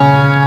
you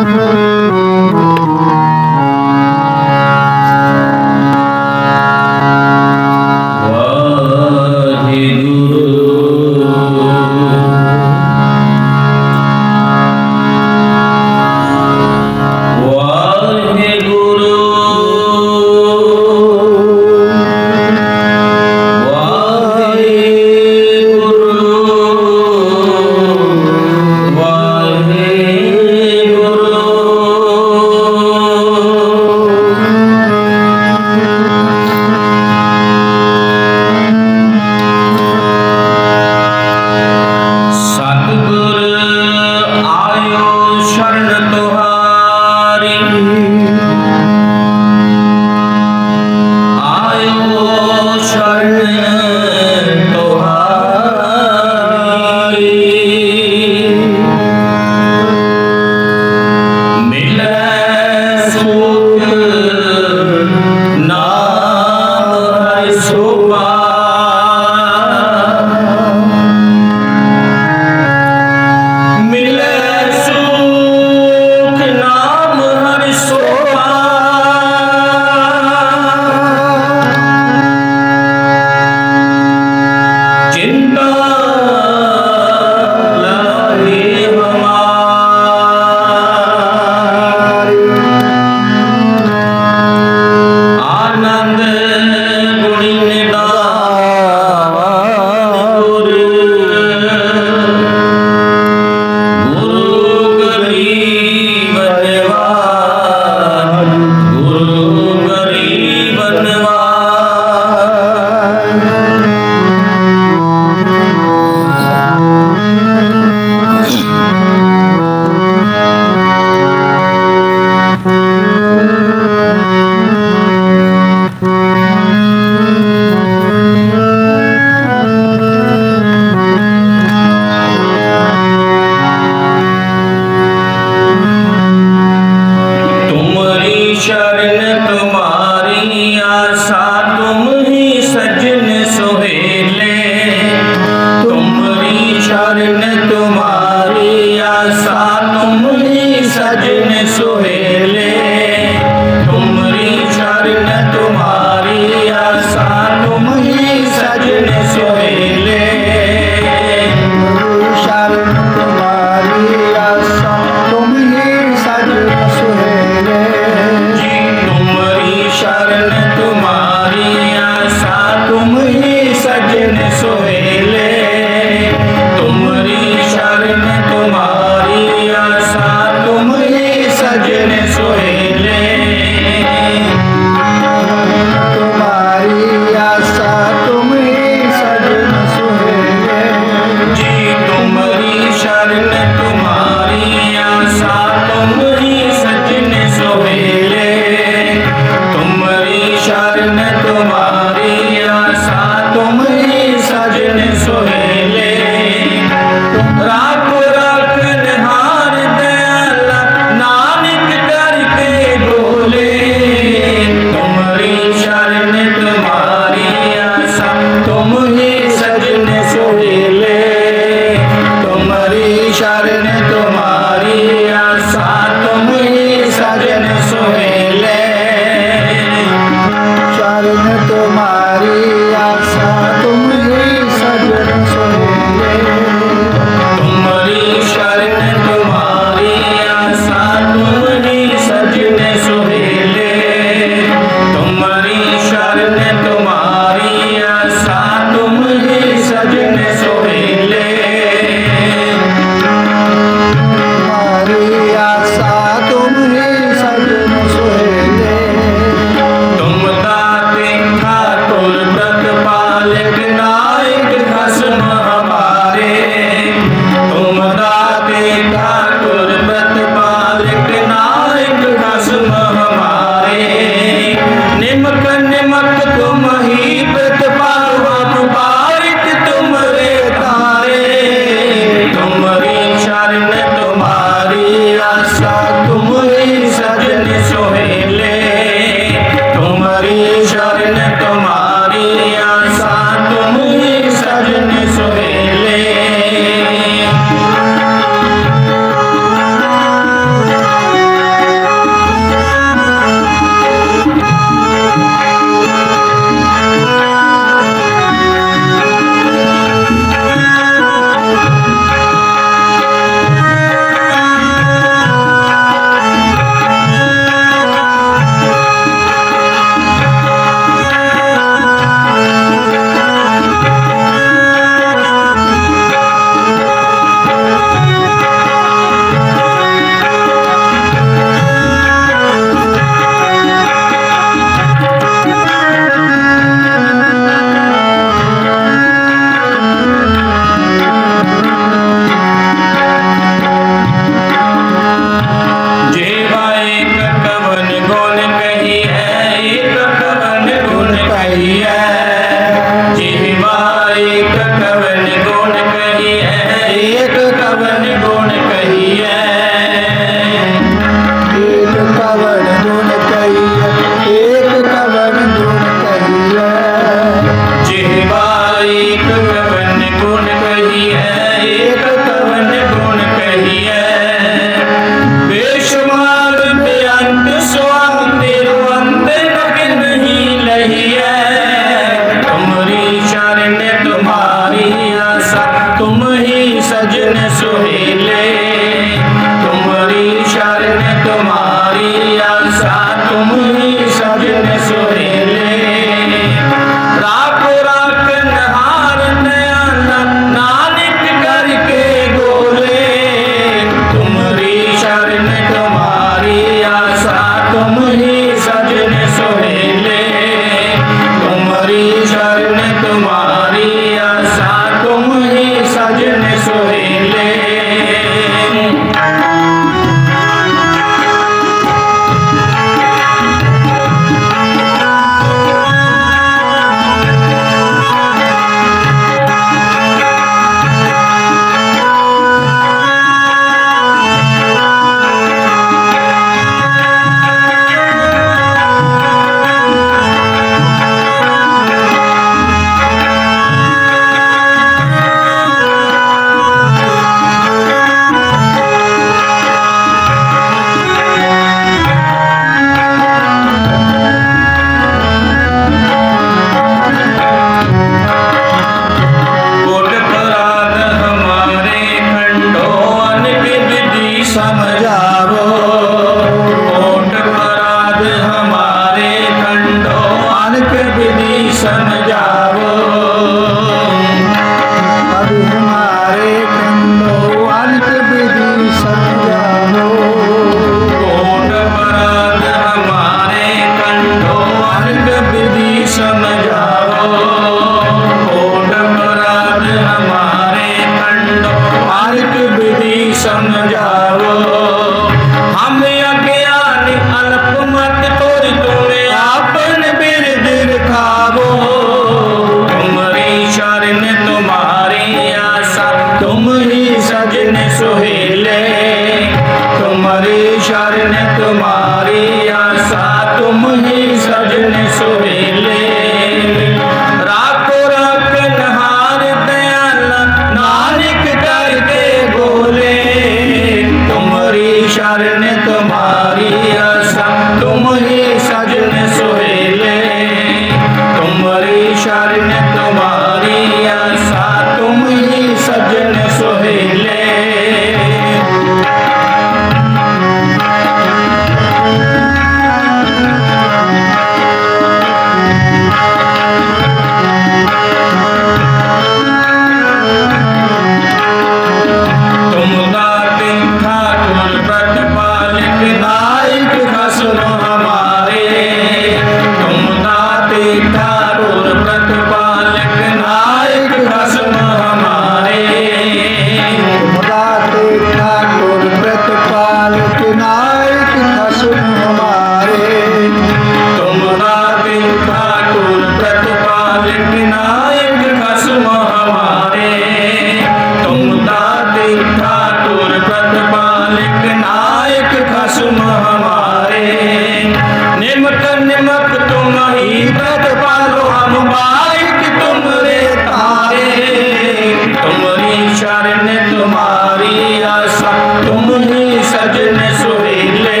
शरण तुम्हारी आशा तुम ही सजन सुरीले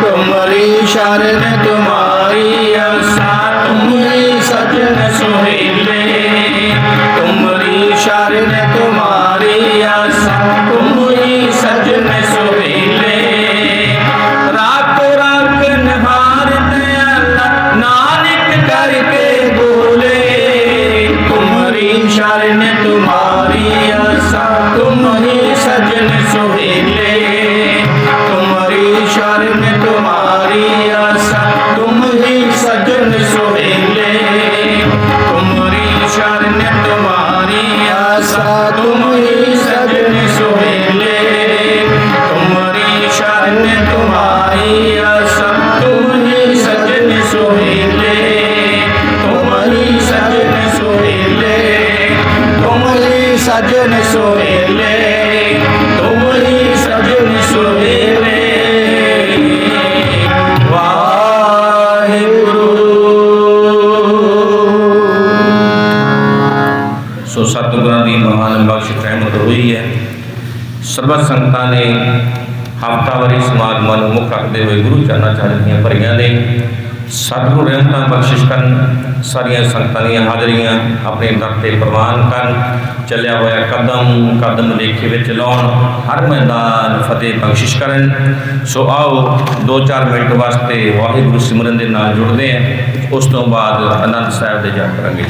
तुम्हारी शरण ਕੰਮਾਂ ਨੂੰ ਮੁੱਖ ਰੱਖਦੇ ਹੋਏ ਗੁਰੂ ਚਰਨਾਂ ਚਾਹੀਦੀਆਂ ਭਰੀਆਂ ਨੇ। ਸਤਿਗੁਰੂ ਰਹਿਮਤਾਂ ਬਖਸ਼ਿਸ਼ ਕਰਨ, ਸਾਰੀਆਂ ਸੰਗਤਾਂ ਦੀਆਂ ਹਾਜ਼ਰੀਆਂ ਆਪਣੇ ਦਰ ਤੇ ਪ੍ਰਵਾਨ ਕਰਨ। ਚੱਲਿਆ ਹੋਇਆ ਕਦਮ ਕਦਮ ਲੇਖੇ ਵਿੱਚ ਲਾਉਣ, ਹਰ ਮੈਦਾਨ ਫਤਿਹ ਬਖਸ਼ਿਸ਼ ਕਰਨ। ਸੋ ਆਓ 2-4 ਮਿੰਟ ਵਾਸਤੇ ਵਾਹਿਗੁਰੂ ਸਿਮਰਨ ਦੇ ਨਾਲ ਜੁੜਦੇ ਆਂ ਉਸ ਤੋਂ ਬਾਅਦ ਅਨੰਦ ਸਾਹਿਬ ਦੇ ਜਾ ਕਰਾਂਗੇ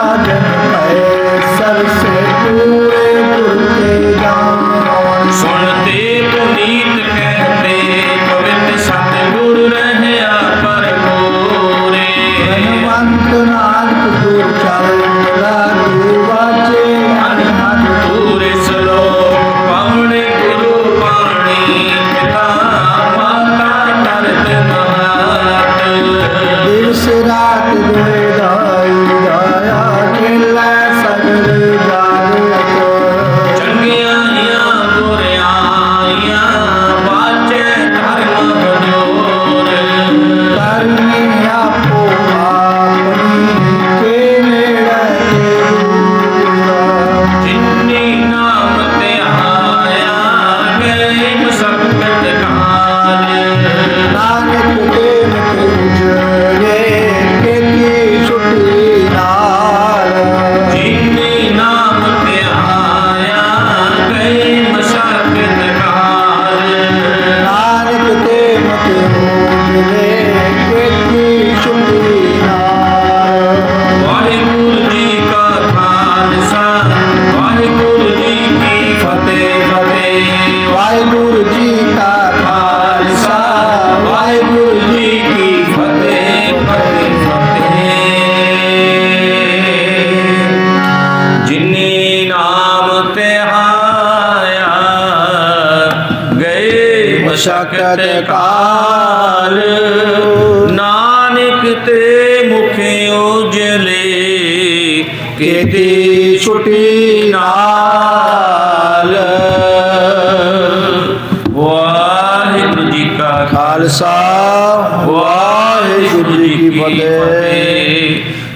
God.